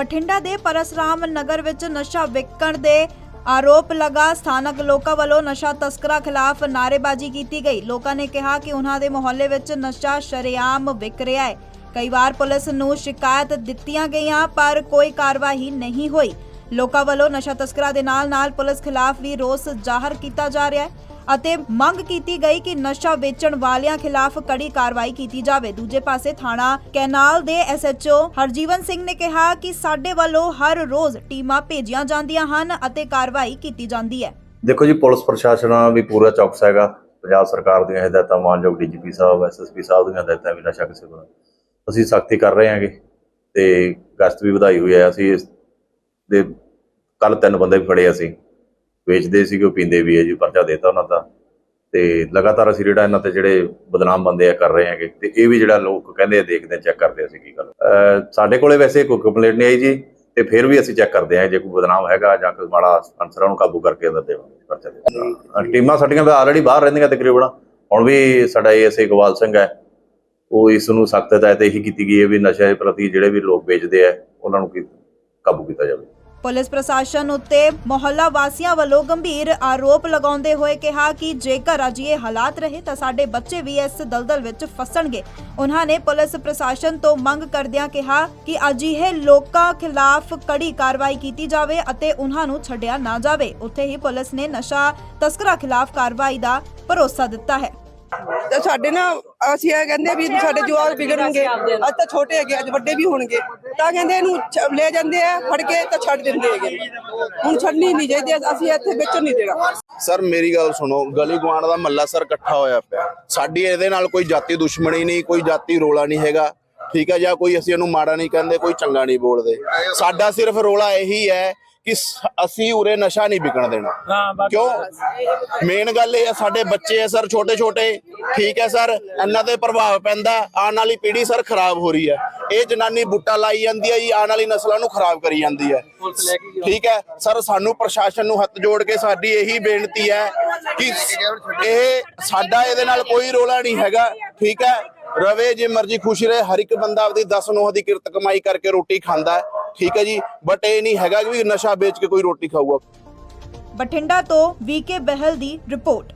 ਬਠਿੰਡਾ ਦੇ ਪਰਸਰਾਮ ਨਗਰ ਵਿੱਚ ਨਸ਼ਾ ਵਿਕਣ ਦੇ ਆਰੋਪ ਲਗਾ, ਸਥਾਨਕ ਲੋਕਾਂ ਵੱਲੋਂ ਨਸ਼ਾ ਤਸਕਰਾਂ ਖਿਲਾਫ ਨਾਅਰੇਬਾਜ਼ੀ ਕੀਤੀ ਗਈ। ਲੋਕਾਂ ਨੇ ਕਿਹਾ ਕਿ ਉਹਨਾਂ ਦੇ ਮੁਹੱਲੇ ਵਿੱਚ ਨਸ਼ਾ ਸ਼ਰੇਆਮ ਵਿਕ ਰਿਹਾ ਹੈ। ਕਈ ਵਾਰ ਪੁਲਿਸ ਨੂੰ ਸ਼ਿਕਾਇਤ ਦਿੱਤੀਆਂ ਗਈਆਂ, ਪਰ ਕੋਈ ਕਾਰਵਾਈ ਨਹੀਂ ਹੋਈ। ਲੋਕਾਂ ਵੱਲੋਂ ਨਸ਼ਾ ਤਸਕਰਾਂ ਦੇ ਨਾਲ-ਨਾਲ ਪੁਲਿਸ ਖਿਲਾਫ ਵੀ ਰੋਸ ਜ਼ਾਹਰ ਕੀਤਾ ਜਾ ਰਿਹਾ ਹੈ। ਅਤੇ ਮੰਗ ਕੀਤੀ ਗਈ ਕਿ ਨਸ਼ਾ ਵੇਚਣ ਵਾਲਿਆਂ ਖਿਲਾਫ ਕੜੀ ਕਾਰਵਾਈ ਕੀਤੀ ਜਾਵੇ। ਦੂਜੇ ਪਾਸੇ ਥਾਣਾ ਕੈਨਾਲ ਦੇ ਐਸਐਚਓ ਹਰਜੀਵਨ ਸਿੰਘ ਨੇ ਕਿਹਾ ਕਿ ਸਾਡੇ ਵੱਲੋਂ ਹਰ ਰੋਜ਼ ਟੀਮਾਂ ਭੇਜੀਆਂ ਜਾਂਦੀਆਂ ਹਨ ਅਤੇ ਕਾਰਵਾਈ ਕੀਤੀ ਜਾਂਦੀ ਹੈ। ਦੇਖੋ ਜੀ, ਪੁਲਿਸ ਪ੍ਰਸ਼ਾਸਨ ਵੀ ਪੂਰਾ ਚੌਕਸ ਹੈਗਾ। ਪੰਜਾਬ ਸਰਕਾਰ ਦੀਆਂ ਹਦਾਇਤਾਂ ਮਾਨਯੋਗ ਡੀਜੀਪੀ ਸਾਹਿਬ, ਐਸਐਸਪੀ ਸਾਹਿਬ ਦੀਆਂ ਹਦਾਇਤਾਂ ਵੀ ਨਸ਼ਾ ਕਿਸੇ ਕੋਲ ਅਸੀਂ ਸਖਤੀ ਕਰ ਰਹੇ ਹਾਂਗੇ ਤੇ ਗਸ਼ਤ ਵੀ ਵਧਾਈ ਹੋਈ ਹੈ। ਅਸੀਂ ਇਸ ਦੇ ਕੱਲ ਤਿੰਨ ਬੰਦੇ ਵੀ ਫੜੇ ਅਸੀਂ। ਵੇਚਦੇ ਸੀਗੇ ਉਹ ਪੀਂਦੇ ਵੀ ਹੈ ਜੀ ਪਰਚਾ ਦੇਤਾ ਉਹਨਾਂ ਦਾ। ਤੇ ਲਗਾਤਾਰ ਅਸੀਂ ਜਿਹੜਾ ਇਹਨਾਂ ਤੇ ਜਿਹੜੇ ਬਦਨਾਮ ਬੰਦੇ ਆ ਕਰ ਰਹੇ ਹਾਂਗੇ ਤੇ ਇਹ ਵੀ ਜਿਹੜਾ ਲੋਕ ਕਹਿੰਦੇ ਆ ਦੇਖਦੇ ਚੈੱਕ ਕਰਦੇ ਅਸੀਂ ਕੀ ਗੱਲ। ਸਾਡੇ ਕੋਲੇ ਵੈਸੇ ਕੋਈ ਕੰਪਲੇਂਟ ਨਹੀਂ ਆਈ ਜੀ ਤੇ ਫਿਰ ਵੀ ਅਸੀਂ ਚੈੱਕ ਕਰਦੇ ਹਾਂ ਜੇ ਕੋਈ ਬਦਨਾਮ ਹੈਗਾ ਜਾਂ ਕੋਈ ਮਾੜਾ ਅਨਸਰਾਂ ਨੂੰ ਕਾਬੂ ਕਰਕੇ ਅੰਦਰ ਦੇਵਾਂਗੇ ਪਰਚਾ ਦੇ ਟੀਮਾਂ ਸਾਡੀਆਂ ਆਲਰੇਡੀ ਬਾਹਰ ਰਹਿੰਦੀਆਂ ਤਕਰੀਬਨ। ਹੁਣ ਵੀ ਸਾਡਾ ਏਐਸਏ ਇਕਬਾਲ ਸਿੰਘ ਹੈ ਉਹ ਇਸ ਨੂੰ ਸਖਤ ਹਦਾਇਤ ਇਹੀ ਕੀਤੀ ਗਈ ਹੈ ਵੀ ਨਸ਼ੇ ਪ੍ਰਤੀ ਜਿਹੜੇ ਵੀ ਲੋਕ ਵੇਚਦੇ ਆ ਉਹਨਾਂ ਨੂੰ ਕਾਬੂ ਕੀਤਾ ਜਾਵੇ। ਪੁਲਿਸ ਪ੍ਰਸ਼ਾਸਨ ਉੱਤੇ ਮੁਹੱਲਾ ਵਾਸੀਆਂ ਵੱਲੋਂ ਗੰਭੀਰ ਆਰੋਪ ਲਗਾਉਂਦੇ ਹੋਏ ਕਿਹਾ ਕਿ ਜੇਕਰ ਅਜਿਹੇ ਹਾਲਾਤ ਰਹੇ ਤਾਂ ਸਾਡੇ ਬੱਚੇ ਵੀ ਇਸ ਦਲਦਲ ਵਿੱਚ ਫਸਣਗੇ। ਉਹਨਾਂ ਨੇ ਪੁਲਿਸ ਪ੍ਰਸ਼ਾਸਨ ਤੋਂ ਮੰਗ ਕਰਦਿਆਂ ਕਿਹਾ ਕਿ ਅਜਿਹੇ ਲੋਕਾਂ ਖਿਲਾਫ ਕੜੀ ਕਾਰਵਾਈ ਕੀਤੀ ਜਾਵੇ ਅਤੇ ਉਹਨਾਂ ਨੂੰ ਛੱਡਿਆ ਨਾ ਜਾਵੇ। ਉੱਥੇ ਹੀ ਪੁਲਿਸ ਨੇ ਨਸ਼ਾ ਤਸਕਰਾਂ ਖਿਲਾਫ ਕਾਰਵਾਈ ਦਾ ਭਰੋਸਾ ਦਿੱਤਾ ਹੈ। ਤੇ ਸਾਡੇ ਨਾ, ਅਸੀਂ ਇਹ ਕਹਿੰਦੇ ਵੀ ਸਾਡੇ ਜਵਾਕ ਵਿਗੜਨਗੇ। ਅੱਜ ਤਾਂ ਛੋਟੇ ਹੈਗੇ, ਅੱਜ ਵੱਡੇ ਵੀ ਹੋਣਗੇ। ਤਾਂ ਕਹਿੰਦੇ ਇਹਨੂੰ ਲੈ ਜਾਂਦੇ ਆ, ਫੜ ਕੇ ਤਾਂ ਛੱਡ ਦਿੰਦੇ ਹੈਗੇ। ਹੁਣ ਛੱਡਣੀ ਨਹੀਂ ਚਾਹੀਦੀ, ਅਸੀਂ ਇੱਥੇ ਵੇਚਣ ਨਹੀਂ ਦੇਣਾ। ਸਰ, ਮੇਰੀ ਗੱਲ ਸੁਣੋ, ਗਲੀ ਗੁਆਂਢ ਦਾ ਮੱਲਾ ਸਰ ਇਕੱਠਾ ਹੋਇਆ ਪਿਆ। ਸਾਡੀ ਇਹਦੇ ਨਾਲ ਕੋਈ ਜਾਤੀ ਦੁਸ਼ਮਣੀ ਨਹੀਂ, ਕੋਈ ਜਾਤੀ ਰੋਲਾ ਨਹੀਂ ਹੈਗਾ। ਠੀਕ ਹੈ, ਜਾਂ ਕੋਈ ਅਸੀਂ ਇਹਨੂੰ ਮਾੜਾ ਨਹੀਂ ਕਹਿੰਦੇ, ਕੋਈ ਚੰਗਾ ਨਹੀਂ ਬੋਲਦੇ। ਸਾਡਾ ਸਿਰਫ ਰੋਲਾ ਇਹੀ ਹੈ ਕਿ ਅਸੀਂ ਉਰੇ ਨਸ਼ਾ ਨਹੀਂ ਵਿਕਣ ਦੇਣਾ। ਕਿਉਂ? ਮੇਨ ਗੱਲ ਇਹ ਹੈ ਸਾਡੇ ਬੱਚੇ ਆ ਸਰ ਛੋਟੇ ਛੋਟੇ ਠੀਕ ਹੈ ਸਰ ਇਹਨਾਂ ਤੇ ਪ੍ਰਭਾਵ ਪੈਂਦਾ। ਆਉਣ ਵਾਲੀ ਪੀੜ੍ਹੀ ਸਰ ਖਰਾਬ ਹੋ ਰਹੀ ਹੈ। ਇਹ ਜਨਾਨੀ ਬੁੱਟਾ ਲਾਈ ਜਾਂਦੀ ਹੈ ਜੀ ਆਉਣ ਵਾਲੀ ਨਸਲਾਂ ਨੂੰ ਖਰਾਬ ਕਰੀ ਜਾਂਦੀ ਹੈ। ਠੀਕ ਹੈ ਸਰ ਸਾਨੂੰ ਪ੍ਰਸ਼ਾਸਨ ਨੂੰ ਹੱਥ ਜੋੜ ਕੇ ਸਾਡੀ ਇਹੀ ਬੇਨਤੀ ਹੈ ਕਿ ਇਹ ਸਾਡਾ ਇਹਦੇ ਨਾਲ ਕੋਈ ਰੋਲਾ ਨਹੀਂ ਹੈਗਾ। ਠੀਕ ਹੈ ਰਵੇ ਜੇ ਮਰਜ਼ੀ ਖੁਸ਼ ਰਹੇ ਹਰ ਇੱਕ ਬੰਦਾ ਆਪਦੀ 10 ਨੋਹ ਦੀ ਕਿਰਤ ਕਮਾਈ ਕਰਕੇ ਰੋਟੀ ਖਾਂਦਾ ਹੈ। ਠੀਕ ਹੈ ਜੀ ਬਟ ਇਹ ਨਹੀਂ ਹੈਗਾ ਕਿ ਵੀ ਨਸ਼ਾ ਵੇਚ ਕੇ ਕੋਈ ਰੋਟੀ ਖਾਊਗਾ। ਬਠਿੰਡਾ ਤੋਂ ਵੀਕੇ ਬਹਿਲ ਦੀ ਰਿਪੋਰਟ।